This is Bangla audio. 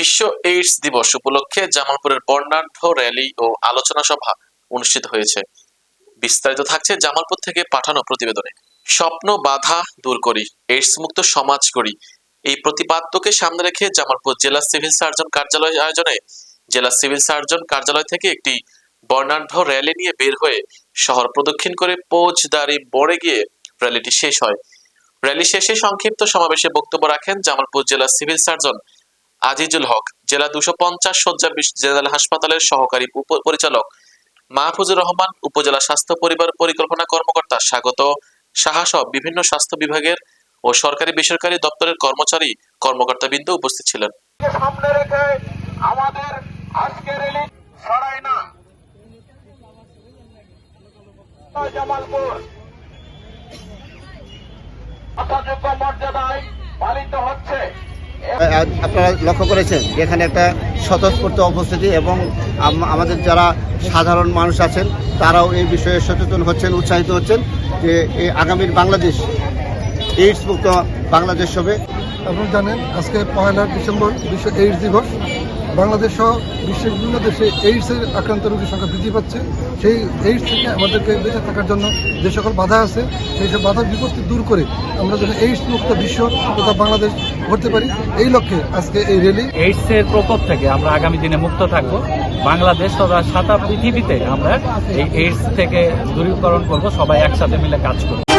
বিশ্ব এইডস দিবস উপলক্ষে জামালপুরের বর্ণাঢ্য র্যালি ও আলোচনা সভা অনুষ্ঠিত হয়েছে। বিস্তারিত থাকছে জামালপুর থেকে পাঠানো প্রতিবেদনে। স্বপ্ন, বাধা দূর করি, এইডস মুক্ত সমাজ গড়ি। এই প্রতিপাদ্যকে সামনে রেখে জামালপুর জেলা সিভিল সার্জন কার্যালয় আয়োজনে জেলা সিভিল সার্জন কার্যালয় থেকে একটি বর্ণাঢ্য র্যালি নিয়ে বের হয়ে শহর প্রদক্ষিণ করে পোজদারি বড়ে গিয়ে র্যালিটি শেষ হয়। র্যালি শেষে সংক্ষিপ্ত সমাবেশে বক্তব্য রাখেন জামালপুর জেলা সিভিল সার্জন আজিজুল হক, জেলা দুশো পঞ্চাশ শয্যা জেনারেল হাসপাতালের সহকারী পরিচালক মাহফুজুর রহমান, উপজেলা স্বাস্থ্য পরিবার পরিকল্পনা কর্মকর্তা স্বাগত। সাহা সহ বিভিন্ন স্বাস্থ্য বিভাগের ও সরকারি বেসরকারি দপ্তরের কর্মচারী, কর্মকর্তাবৃন্দ উপস্থিত ছিলেন। মর্যাদায় পালিত হচ্ছে। আপনারা লক্ষ্য করেছেন এখানে একটা স্বতঃস্ফূর্ত উপস্থিতি এবং আমাদের যারা সাধারণ মানুষ আছেন, তারাও এই বিষয়ে সচেতন হচ্ছেন, উৎসাহিত হচ্ছেন যে আগামীর বাংলাদেশ এইডস মুক্ত বাংলাদেশ হবে। আপনারা জানেন, আজকে পয়লা ডিসেম্বর বিশ্ব এইডস দিবস। বাংলাদেশ সহ বিশ্বের বিভিন্ন দেশে এইডসের আক্রান্ত রোগীর সংখ্যা বৃদ্ধি পাচ্ছে। সেই এইডস থেকে আমাদেরকে বেঁচে থাকার জন্য যে সকল বাধা আছে, সেই সব বাধার বিপত্তি দূর করে আমরা যেন এইডস মুক্ত বিশ্ব তথা বাংলাদেশ করতে পারি। এই লক্ষ্যে আজকে এই র্যালি এইডসের প্রকোপ থেকে আমরা আগামী দিনে মুক্ত থাকব। বাংলাদেশ তথা সারা পৃথিবীতে আমরা এই এইডস থেকে দূরীকরণ করব। সবাই একসাথে মিলে কাজ করব।